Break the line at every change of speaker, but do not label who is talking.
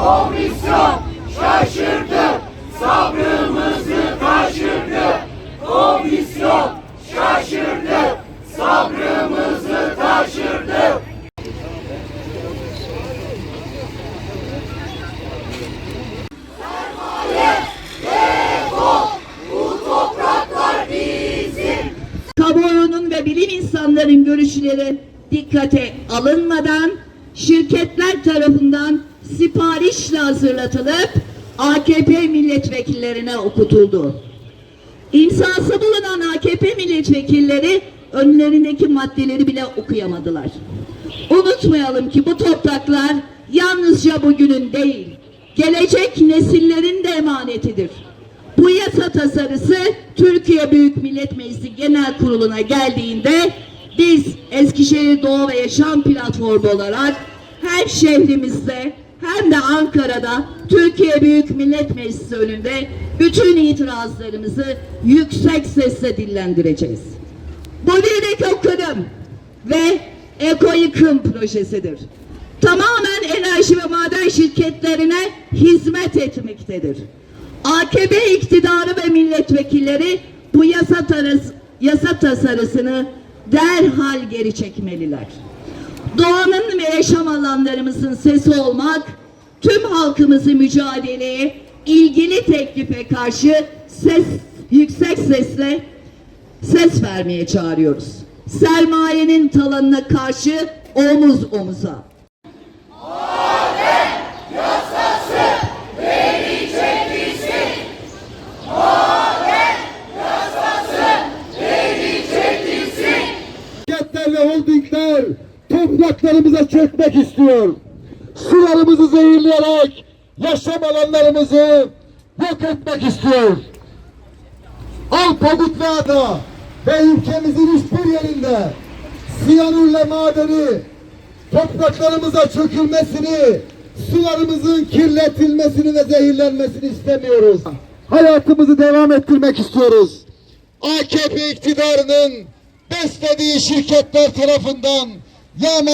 Komisyon şaşırdı, sabrımızı taşırdı. Komisyon şaşırdı, sabrımızı taşırdı.
kamuoyunun ve bilim insanların görüşleri dikkate alınmadan şirketler tarafından siparişle hazırlatılıp AKP milletvekillerine okutuldu. İnsası bulunan AKP milletvekilleri önlerindeki maddeleri bile okuyamadılar. Unutmayalım ki bu topraklar yalnızca bugünün değil, gelecek nesillerin de emanetidir. Bu yasa tasarısı Türkiye Büyük Millet Meclisi Genel Kurulu'na geldiğinde biz Eskişehir Doğu ve Yaşam Platformu olarak hem şehrimizde hem de Ankara'da Türkiye Büyük Millet Meclisi önünde bütün itirazlarımızı yüksek sesle dillendireceğiz. Bu bir ekokurım ve eko yıkım projesidir. Tamamen enerji ve maden şirketlerine hizmet etmektedir. AKP iktidarı ve milletvekilleri bu yasa, tarası, yasa tasarısını derhal geri çekmeliler. Doğanın ve yaşam alanlarımızın sesi olmak, tüm halkımızı mücadeleye, ilgili teklife karşı ses, yüksek sesle ses vermeye çağırıyoruz. Sermayenin talanına karşı omuz omuza.
Şirketler ve holdingler topraklarımıza çökmek istiyor. Sularımızı zehirleyerek yaşam alanlarımızı yok etmek istiyor. Alpabut ve Ada ve ülkemizin hiçbir yerinde siyanürle madeni topraklarımıza çökülmesini, sularımızın kirletilmesini ve zehirlenmesini istemiyoruz. Hayatımızı devam ettirmek istiyoruz. AKP iktidarının beslediği şirketler tarafından ya